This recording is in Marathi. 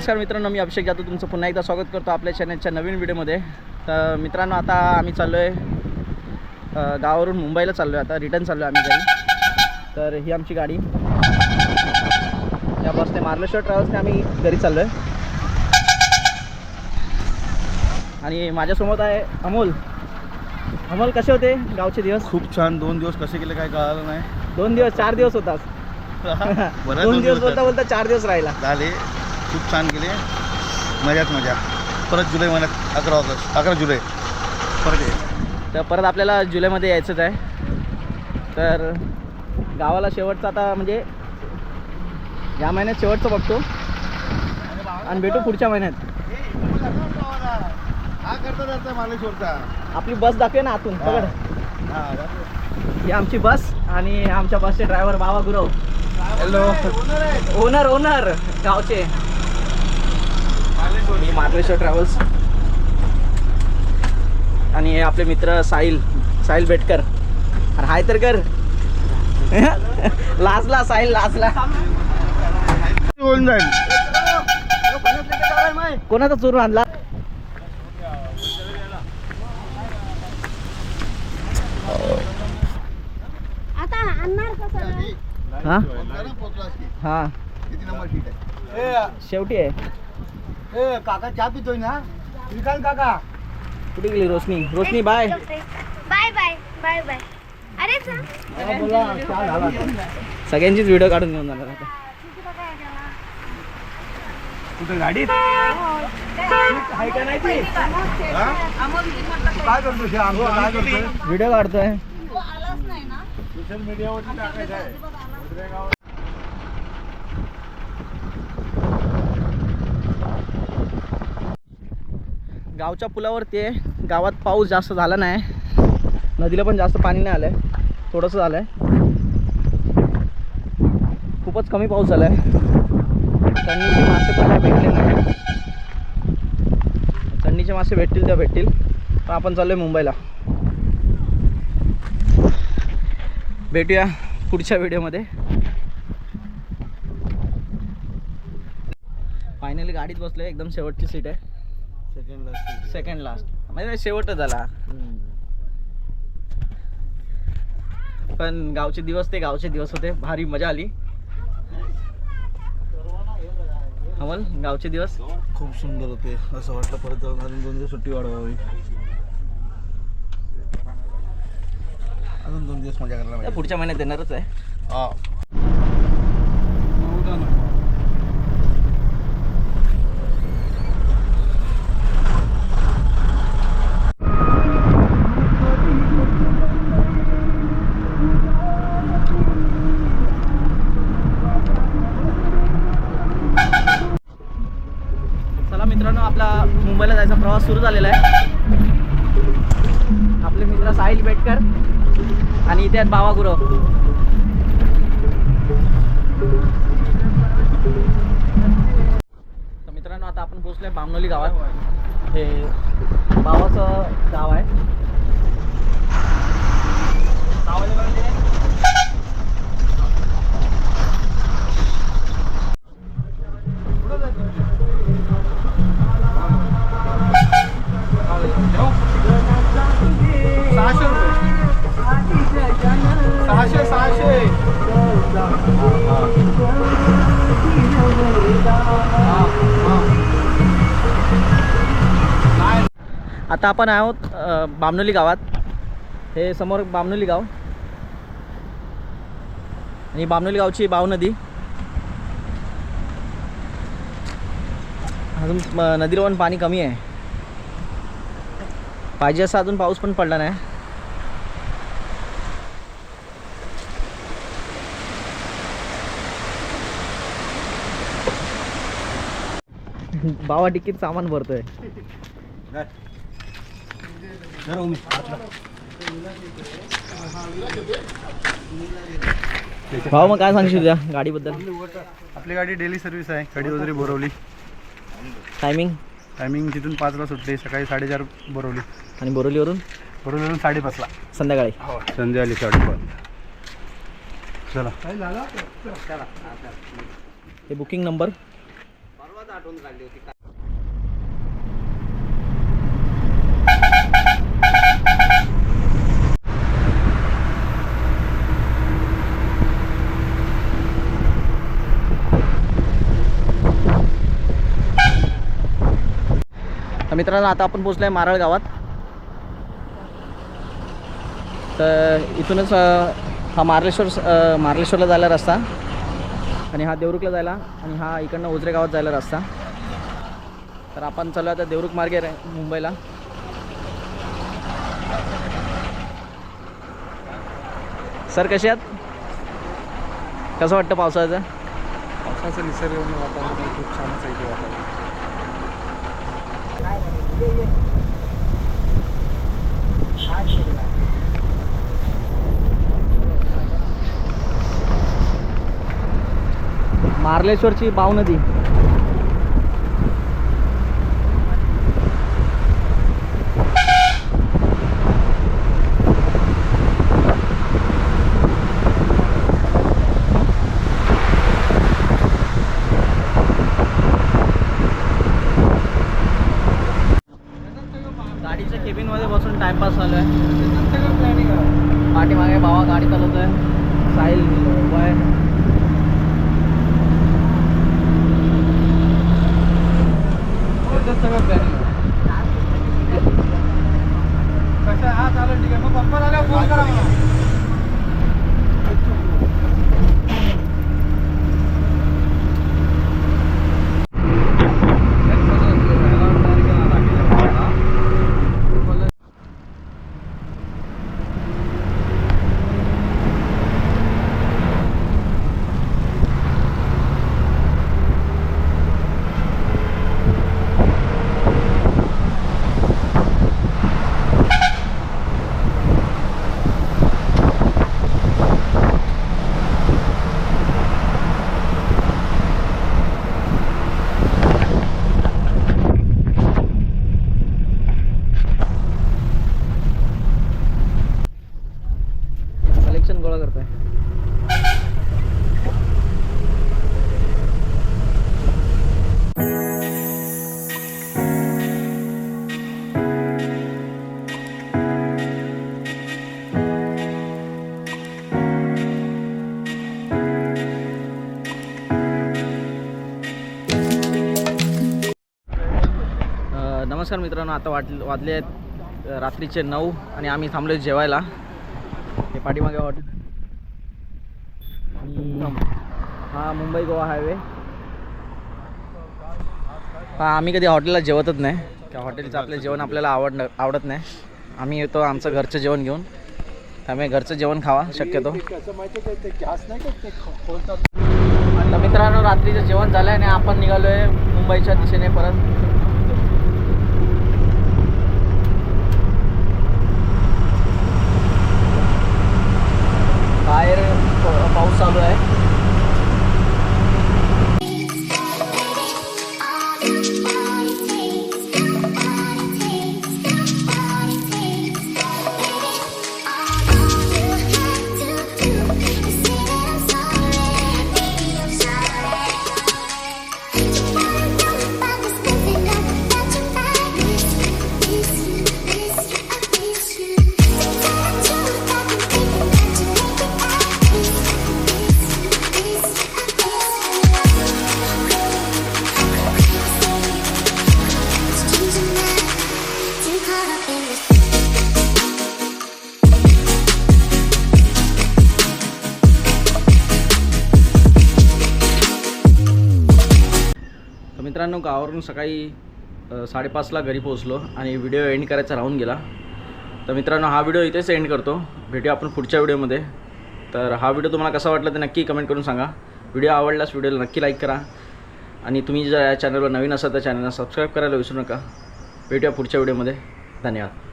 नमस्कार मित्रांनो मी अभिषेक जाधव तुमचं पुन्हा एकदा स्वागत करतो आपल्या चॅनलच्या नवीन व्हिडिओमध्ये तर मित्रांनो आता आम्ही चाललो आहे गावावरून मुंबईला चाललो आहे आता रिटर्न चाललो आहे आम्ही घरी. तर ही आमची गाडी. या बसने मार्लेश्वर ट्रॅव्हल्सने आम्ही घरी चाललो आहे आणि माझ्यासोबत आहे अमोल. अमोल कसे होते गावचे दिवस? खूप छान. दोन दिवस कसे गेले काय कळालं नाही. दोन दिवस चार दिवस होतास बरं दोन दिवस बोलता बोलता चार दिवस राहिला. झाले. खूप छान गेले मजाच मजा. परत जुलै महिन्यात अकरा ऑगस्ट अकरा जुलै. परत ये. तर परत आपल्याला जुलैमध्ये यायचंच आहे. तर गावाला शेवटचं आता म्हणजे या महिन्यात शेवटचं बघतो. आणि भेटू पुढच्या महिन्यात. हा आपली बस दाखवे ना आतून हा. हा ही आमची बस आणि आमच्या बसचे ड्रायव्हर बाबा गुरव हॅलो ओनर ओनर गावचे. मार्लेश्वर ट्रॅव्हल्स आणि हे आपले मित्र साहिल साहिल बेटकर. अरे हाय तर कर. लाजला साहिल लाजला. होऊन जाईल कोणाचा चोरून आणला? आता आणणार कसं हा? हा. किती नंबर सीट आहे? शेवटी आहे. ए काका चहा पितोय ना? श्रीकांत काका. कुठे गेली Roshni? Roshni bye. Bye bye. Bye bye. अरे चा- बोला चहा झाला. सगळ्यांचीच व्हिडिओ काढून घेऊन जाणार आता. कुठे गाडीत? आहे का नाही ती? काय करतोय आमचं काय करतोय? व्हिडिओ काढतोय. सोशल मीडियावरती टाकायचं आहे. गावच्या पुलावरती आहे. गावात पाऊस जास्त झाला नाही. नदीला पण जास्त पाणी नाही आलं आहे थोडंसं झालं आहे खूपच कमी पाऊस झाला आहे थंडीचे मासे पण भेटले नाही. थंडीचे मासे भेटतील त्या भेटतील. पण आपण चाललो आहे मुंबईला. भेटूया पुढच्या व्हिडिओमध्ये. फायनली गाडीत बसलो एकदम शेवटची सीट आहे. सेकंड सेकंड लास्ट म्हणजे शेवटच झाला. पण गावचे दिवस ते गावचे दिवस होते. भारी मजा आली. अमल गावचे दिवस? खूप सुंदर होते. असं वाटलं परत जाऊन अजून दोन दिवस सुट्टी वाढवावी. अजून दोन दिवस मजा करायला पुढच्या महिन्यात येणारच आहे हा चला मित्रांनो आपला मुंबईला जायचा प्रवास सुरू झालेला आहे. आपले मित्र साहिल बेटकर आणि इथे आहेत बाबा गुरव. तर मित्रांनो आता आपण पोहोचलोय बामनोली गावात. हे बाबाचं गाव आहे. आता आपण आहोत बामनोली गावात. हे समोर बामनोली गाव. आणि बामनोली गावची बाव नदी. अजून नदीला पण पाणी कमी आहे. पाहिजे असं अजून पाऊस पण पडला नाही. बावा टिकीत सामान भरतोय. भाऊ मग काय सांगशील तुझ्या गाडीबद्दल? आपली गाडी डेली सर्व्हिस आहे. कडी वगैरे बोरवली टायमिंग टायमिंग तिथून पाचला सुटते सकाळी साडेचार बोरवली आणि बोरोलीवरून बोरवलीवरून साडेपाचला संध्याकाळी? संध्या आली साडेपाच. चला. हे बुकिंग नंबर मित्रांनो आता आपण पोचलो आहे मारळ गावात. तर इथूनच हा मार्लेश्वर मार्लेश्वरला जायला रस्ता आणि हा देवरुखला जायला आणि हा इकडनं ओझरे गावात जायला रस्ता. तर आपण चालू आता देवरुख मार्गे मुंबईला. सर कसे आहात? कसं वाटतं पावसाचं पावसाचं निसर्ग वातावरण खूप छानच आहे ते वातावरण मार्लेश्वरची बाव नदी टाइमपास चालू आहे पाठीमागे बाबा गाडी चालवतोय साहिल वय सगळं प्लॅनिंग नमस्कार मित्रांनो आता वाट वाजले आहेत रात्रीचे नऊ आणि आम्ही थांबलो जेवायला. हे पाठीमागे हॉटेल हा मुंबई गोवा हायवे. हा आम्ही कधी हॉटेलला जेवतच नाही. त्या हॉटेलचं आपलं जेवण आपल्याला आवड आवडत नाही. आम्ही येतो आमचं घरचं जेवण घेऊन. त्यामुळे घरचं जेवण खावा शक्यतो. मित्रांनो रात्रीचं जेवण झालं आणि आपण निघालो आहे मुंबईच्या दिशेने परत. मित्रांनो गावावरून सकाळी साडेपाचला घरी पोहोचलो आणि व्हिडिओ एंड करायचा राहून गेला. तर मित्रांनो हा व्हिडिओ इथेच एंड करतो. भेटूया आपण पुढच्या व्हिडिओमध्ये. तर हा व्हिडिओ तुम्हाला कसा वाटला ते नक्की कमेंट करून सांगा. व्हिडिओ आवडल्यास व्हिडिओला नक्की लाईक करा. आणि तुम्ही जर या चॅनलवर नवीन असाल तर चॅनलला सबस्क्राईब करायला विसरू नका. भेटूया पुढच्या व्हिडिओमध्ये. धन्यवाद.